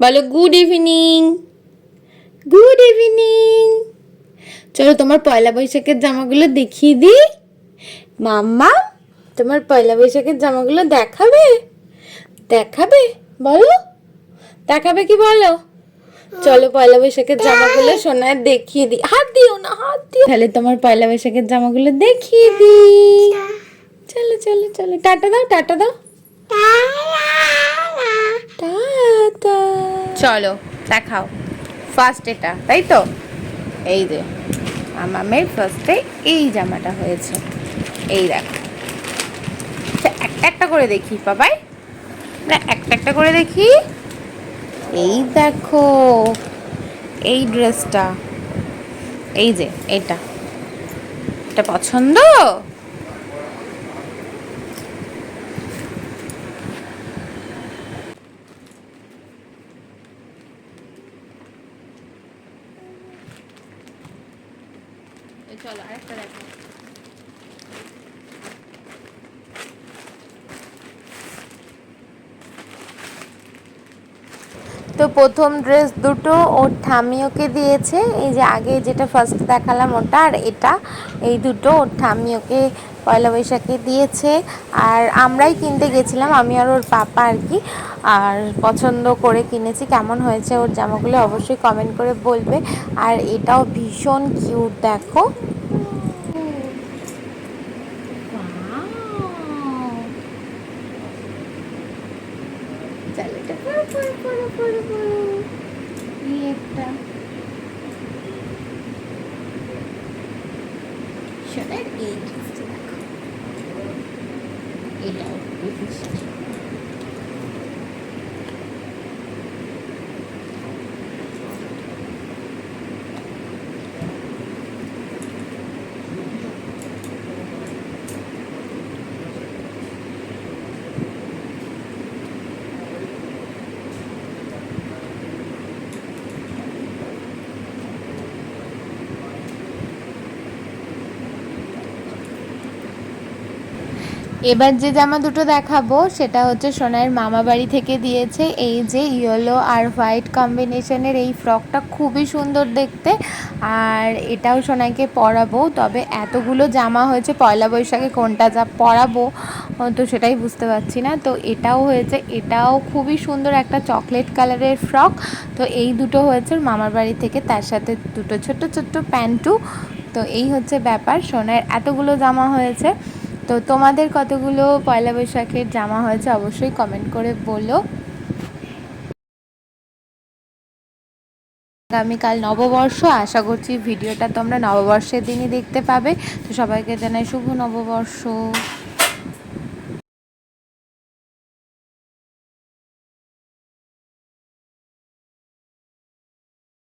বলো good evening good evening চলো তোমার পয়লা বৈশাখের জামাগুলো দেখিয়ে দিই। মাম্মা তোমার পয়লা বৈশাখের জামাগুলো দেখাবে? দেখাবে? বলো। দেখাবে কি বলো? চলো পয়লা বৈশাখের জামাগুলো সোনার দেখিয়ে দিই। হাত দিও না হাত দিও। তাহলে তোমার পয়লা বৈশাখের জামাগুলো দেখিয়ে দিই। চলো চলো চলো। টাটা দাও টাটা দাও। টাটা চলো দেখাও। ফার্স্ট এটা তাই তো? এই যে আমামের ফার্স্টে এই জামাটা হয়েছে। এই দেখো। আচ্ছা, একটা একটা করে দেখি বাবাই। না একটা একটা করে দেখি। এই দেখো এই ড্রেসটা এই যে এটা। এটা পছন্দ? চলো আরেকটা দেখো তো প্রথম ড্রেস দুটো ওর ঠামি ওকে দিয়েছে। এই যে আগে যেটা ফার্স্ট দেখালাম ওটা আর এটা এই দুটো ওর ঠামি ওকে পয়লা বৈশাখে দিয়েছে। আর আমরাই কিনতে গেছিলাম আমি আর ওর পাপা আর কি। আর পছন্দ করে কিনেছি কেমন হয়েছে ওর জামাগুলো অবশ্যই কমেন্ট করে বলবে। আর এটাও ভীষণ কিউট দেখো। চল সোনার এই ড্রেসটা দেখো এটাও সুন্দর। এবার যে জামা দুটো দেখাবো, সেটা হচ্ছে সোনাইয়ের মামা বাড়ি থেকে দিয়েছে। এই যে ইয়েলো আর হোয়াইট কম্বিনেশনের এই ফ্রকটা খুবই সুন্দর দেখতে। আর এটাও সোনাইকে পরাবো। তবে এতগুলো জামা হয়েছে, পয়লা বৈশাখে কোনটা যা পরাবো তো সেটাই বুঝতে পারছি না। তো এটাও হয়েছে, এটাও খুবই সুন্দর একটা চকলেট কালারের ফ্রক। তো এই দুটো হয়েছে মামার বাড়ি থেকে, তার সাথে দুটো ছোট্ট ছোট্ট প্যান্টু। তো এই হচ্ছে ব্যাপার সোনার এতগুলো জামা হয়েছে। তো তোমাদের কতগুলো পয়লা বৈশাখের জামা হয়েছে অবশ্যই কমেন্ট করে বলো। আগামীকাল নববর্ষ, আশা করছি ভিডিওটা তোমরা নববর্ষের দিনই দেখতে পাবে। তো সবাইকে জানাই শুভ নববর্ষ।